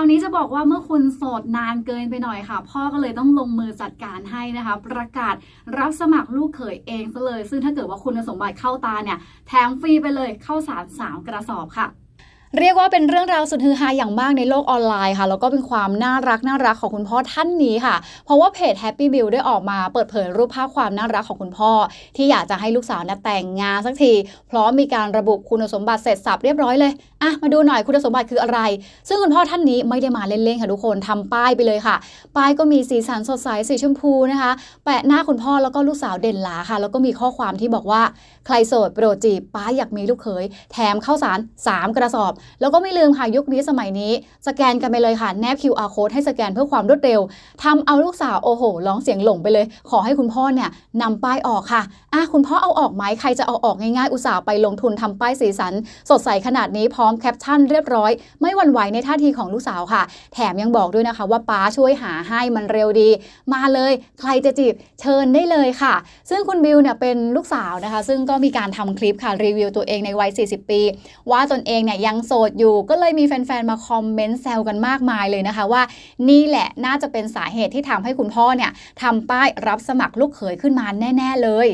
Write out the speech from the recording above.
าวนี้จะบอกว่าเมื่อคุณโสดนานเกินไปหน่อยค่ะ พ่อก็เลยต้องลงมือจัดการให้นะคะ ประกาศรับสมัครลูกเขยเองซะเลย ซึ่งถ้าเกิดว่าคุณสมบัติเข้าตาเนี่ย แถมฟรีไปเลยเข้าสารสามกระสอบค่ะ เรียกว่าเป็นเรื่องราวสุดฮือฮาอย่างมากในโลกออนไลน์ค่ะ แล้วก็เป็นความน่ารักน่ารักของคุณพ่อท่านนี้ค่ะ เพราะว่าเพจ Happy Bill ได้ออกมาเปิดเผยรูปภาพความน่ารักของคุณพ่อ ที่อยากจะให้ลูกสาวนะแต่งงานสักที พร้อมมีการระบุคุณสมบัติเสร็จสับเรียบร้อยเลยอะมาดูหน่อยคุณสมบัติคืออะไร ซึ่งคุณพ่อท่านนี้ไม่ได้มาเล่นๆค่ะทุกคนทำป้ายไปเลยค่ะ ป้ายก็มีสีสันสดใสสีชมพูนะคะ แปะหน้าคุณพ่อแล้วก็ลูกสาวเด่นหลาค่ะ แล้วก็มีข้อความที่บอกว่าใครโสดโปรดจีบป้าอยากมีลูกเขยแถมข้าวสาร 3 กระสอบแล้วก็ไม่ลืมค่ะยุคนี้สมัยนี้ สแกนกันไปเลยค่ะแนบ QR code ให้สแกนเพื่อความรวดเร็วทำเอาลูกสาวโอ้โหร้องเสียงหลงไปเลย ขอให้คุณพ่อเนี่ยนำป้ายออกค่ะอะคุณพ่อเอาออกไหมใครจะเอาออกง่ายๆอุตส่าห์ไปลงทุนทำป้ายสีสัน สดใสขนาดนี้พร้อมแคปชั่นเรียบร้อย ไม่หวั่นไหวในท่าทีของลูกสาวค่ะ แถมยังบอกด้วยนะคะว่าป้าช่วยหาให้มันเร็วดี มาเลยใครจะจีบเชิญได้เลยค่ะ ซึ่งคุณบิวเนี่ยเป็นลูกสาวนะคะ ซึ่งก็มีการทำคลิปค่ะรีวิวตัวเองในวัย 40 ปี ว่าตนเองเนี่ยยังโสดอยู่ ก็เลยมีแฟนๆ มาคอมเมนต์แซวกันมากมายเลยนะคะว่า นี่แหละน่าจะเป็นสาเหตุที่ทำให้คุณพ่อเนี่ยทำป้ายรับสมัครลูกเขยขึ้นมาแน่ ๆ เลย